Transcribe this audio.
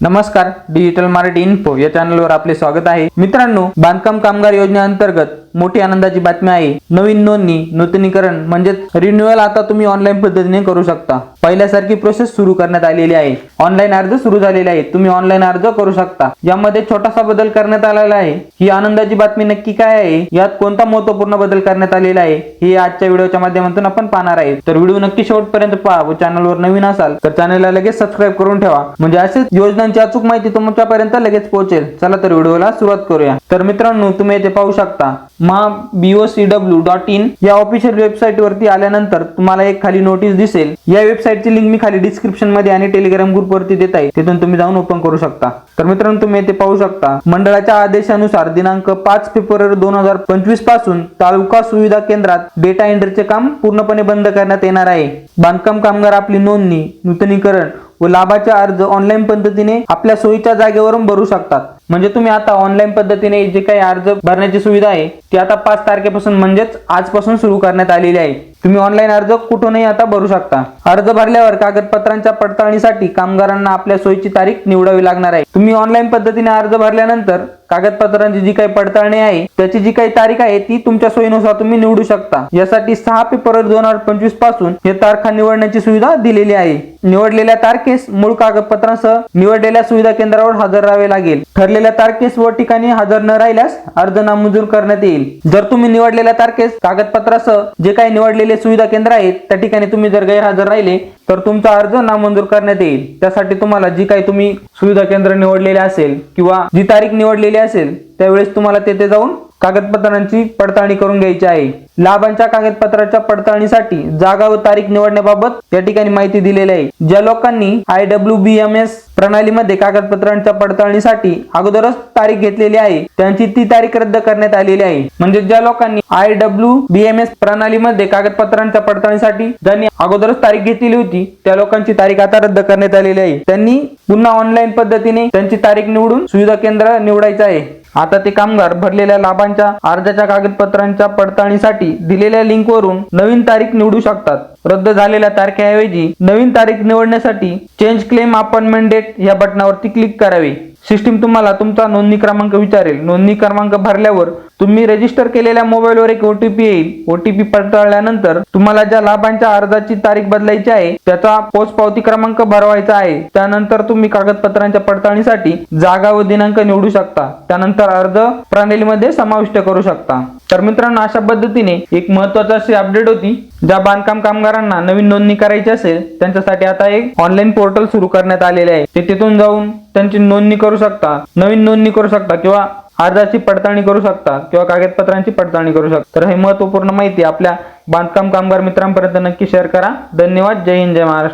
नमस्कार digital Marathi info या चॅनलवर आपले स्वागत आहे. मित्रांनो बांधकाम कामगार योजनेअंतर्गत मोठी आनंदाची बातमी आहे. नवीन नोंदणी नूतनीकरण म्हणजेच रिन्युअल आता तुम्ही ऑनलाईन पद्धतीने करू शकता. पहिल्यासारखी प्रोसेस सुरू करण्यात आलेली आहे. ऑनलाईन अर्ज सुरू झालेले आहे तुम्ही ऑनलाईन अर्ज करू शकता. यामध्ये छोटासा बदल करण्यात आलेला आहे. ही आनंदाची बातमी नक्की काय आहे? यात कोणता महत्त्वपूर्ण बदल करण्यात आलेला आहे? हे आजच्या व्हिडिओच्या माध्यमातून आपण पाहणार आहे. तर व्हिडिओ नक्की शेवटपर्यंत पहा व चॅनलवर नवीन असाल तर चॅनलला लगेच सबस्क्राईब करून ठेवा. म्हणजे असेच योजना यांची अचूक माहिती तुमच्यापर्यंत लगेच पोहोचेल. चला तर व्हिडिओला सुरुवात करूया. तर मित्रांनो तुम्ही येथे पाहू शकता मा बीओसीडब्ल्यू डॉट इन या ऑफिशियल वेबसाईट वरती आल्यानंतर तुम्हाला एक खाली नोटीस दिसेल. या वेबसाईटची लिंक मी खाली डिस्क्रिप्शनमध्ये आणि टेलिग्राम ग्रुप वरती देत आहे. तिथून तुम्ही जाऊन ओपन करू शकता. तर मित्रांनो तुम्ही येथे पाहू शकता मंडळाच्या आदेशानुसार दिनांक पाच फेब्रुवारी दोन हजार पंचवीसपासून तालुका सुविधा केंद्रात डेटा एंट्रीचे काम पूर्णपणे बंद करण्यात येणार आहे. बांधकाम कामगार आपली नोंदणी नूतनीकरण व लाभाचे अर्ज ऑनलाईन पद्धतीने आपल्या सोयीच्या जागेवरून भरू शकतात. म्हणजे तुम्ही आता ऑनलाईन पद्धतीने जे काही अर्ज भरण्याची सुविधा आहे ती आता पाच तारखेपासून म्हणजेच आजपासून सुरू करण्यात आलेली आहे. तुम्ही ऑनलाईन अर्ज कुठूनही आता भरू शकता. अर्ज भरल्यावर कागदपत्रांच्या पडताळणीसाठी कामगारांना आपल्या सोयीची तारीख निवडावी लागणार आहे. तुम्ही ऑनलाईन पद्धतीने अर्ज भरल्यानंतर कागदपत्रांची जी काही पडताळणी आहे त्याची जी काही तारीख आहे ती तुमच्या सोयीनुसार तुम्ही निवडू शकता. यासाठी सहा फेब्रुवारी दोन हजार पंचवीसपासून हे तारखा निवडण्याची सुविधा दिलेली आहे. निवडलेल्या तारखेस मूळ कागदपत्रांसह निवडलेल्या सुविधा केंद्रावर हजर राहावे लागेल. ठरले निवडलेल्या तारखेस व ठिकाणी हजर न राहिल्यास अर्ज नामंजूर करण्यात येईल. जर तुम्ही निवडलेल्या तारखेस कागदपत्रासह जे काही निवडलेले सुविधा केंद्र आहेत त्या ठिकाणी तुम्ही जर गैरहजर राहिले तर तुमचा अर्ज नामंजूर करण्यात येईल. त्यासाठी तुम्हाला जी काही तुम्ही सुविधा केंद्र निवडलेले असेल किंवा जी तारीख निवडलेली असेल त्यावेळेस तुम्हाला तेथे जाऊन कागदपत्रांची पडताळणी करून घ्यायची आहे. लाभांच्या कागदपत्राच्या पडताळणीसाठी जागा व तारीख निवडण्याबाबत या ठिकाणी माहिती दिलेली आहे. ज्या लोकांनी I W B M S प्रणालीमध्ये कागदपत्रांच्या पडताळणीसाठी अगोदरच तारीख घेतलेली आहे त्यांची ती तारीख रद्द करण्यात आलेली आहे. म्हणजे ज्या लोकांनी I W B M S प्रणालीमध्ये कागदपत्रांच्या पडताळणीसाठी ज्यांनी अगोदरच तारीख घेतलेली होती त्या लोकांची तारीख आता रद्द करण्यात आलेली आहे. त्यांनी पुन्हा ऑनलाईन पद्धतीने त्यांची तारीख निवडून सुविधा केंद्र निवडायचं आहे. आता ते कामगार भरलेल्या लाभांच्या अर्जाच्या कागदपत्रांच्या पडताळणीसाठी दिलेल्या लिंकवरून नवीन तारीख निवडू शकतात. रद्द झालेल्या तारखेऐवजी नवीन तारीख निवडण्यासाठी चेंज क्लेम अपॉइंटमेंट डेट या बटनावरती क्लिक करावे. सिस्टीम तुम्हाला तुमचा नोंदणी क्रमांक विचारेल. नोंदणी क्रमांक भरल्यावर तुम्ही रजिस्टर केलेल्या मोबाईलवर एक ओटीपी येईल. ओटीपी पडताळल्यानंतर तुम्हाला ज्या लाभांच्या अर्जाची तारीख बदलायची आहे त्याचा पोस्ट पावती क्रमांक भरवायचा आहे. त्यानंतर तुम्ही कागदपत्रांच्या पडताळणीसाठी जागा व दिनांक निवडू शकता. त्यानंतर अर्ज प्रणालीमध्ये समाविष्ट करू शकता. तर मित्रांनो अशा पद्धतीने एक महत्त्वाचा अशी अपडेट होती ज्या बांधकाम कामगारांना नवीन नोंदणी करायची असेल त्यांच्यासाठी आता एक ऑनलाईन पोर्टल सुरू करण्यात आलेले आहे. ते तिथून जाऊन त्यांची नोंदणी करू शकता नवीन नोंदणी करू शकता किंवा अर्जाची पडताळणी करू शकता किंवा कागदपत्रांची पडताळणी करू शकता. तर हे महत्त्वपूर्ण माहिती आपल्या बांधकाम कामगार मित्रांपर्यंत नक्की शेअर करा. धन्यवाद. जय हिंद जय महाराष्ट्र.